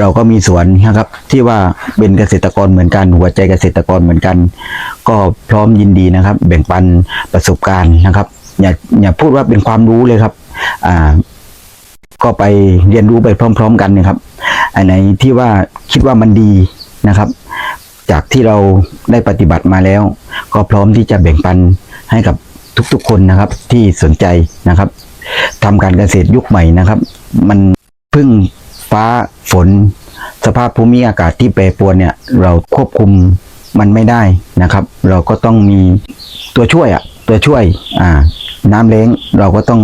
เราก็มีสวนนะครับ ที่ว่าเป็นเกษตรกรเหมือนกัน หัวใจเกษตรกรเหมือนกัน ก็พร้อมยินดีนะครับ แบ่งปันประสบการณ์นะครับ อย่าอย่าพูดว่าเป็นความรู้เลยครับ อ่า ก็ไปเรียนรู้ไปพร้อม ๆ กันนะครับอันไหนที่ว่าคิดว่ามันดีนะครับ จากที่เราได้ปฏิบัติมาแล้ว ก็พร้อมที่จะแบ่งปันให้กับทุกๆคนนะครับ ที่สนใจนะครับทำการเกษตรยุคใหม่นะครับ มันพึ่ง ฟ้าฝน สภาพภูมิอากาศที่แปรปรวนเนี่ยเราควบคุมมันไม่ได้นะครับ เราก็ต้องมีตัวช่วยอะตัวช่วยอ่าน้ำเล้งเราก็ต้อง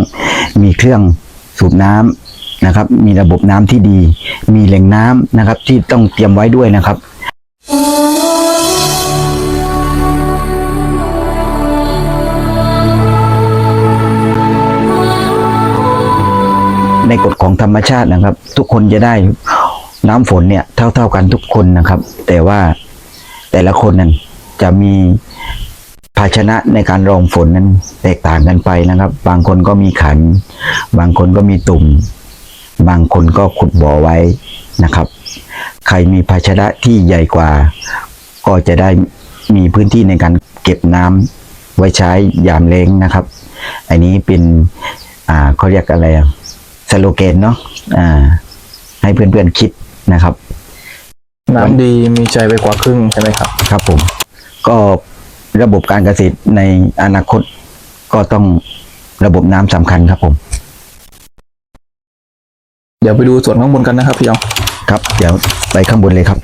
มีเครื่องสูบน้ำนะครับ มีระบบน้ำที่ดี มีแหล่งน้ำนะครับที่ต้องเตรียมไว้ด้วยนะครับ ในกฎของธรรมชาตินะครับ ทุกคนจะได้น้ำฝนเนี่ยเท่าๆกันทุกคนนะครับ แต่ว่าแต่ละคนนั้นจะมีภาชนะในการรองฝนนั้นแตกต่างกันไปนะครับ บางคนก็มีขัน บางคนก็มีตุ่ม บางคนก็ขุดบ่อไว้นะครับ ใครมีภาชนะที่ใหญ่กว่า ก็จะได้มีพื้นที่ในการเก็บน้ำไว้ใช้ยามเล้งนะครับ อันนี้เป็นอ่าเขาเรียกอะไรอะ โลแกนเนาะอ่า ให้เพื่อนๆคิดนะครับน้ำดีมีใจไปกว่าครึ่งใช่ไหมครับ ครับผม ก็ระบบการเกษตรในอนาคตก็ต้องระบบน้ำสำคัญครับผม เดี๋ยวไปดูส่วนข้างบนกันนะครับพี่ยองครับ เดี๋ยวไปข้างบนเลยครับ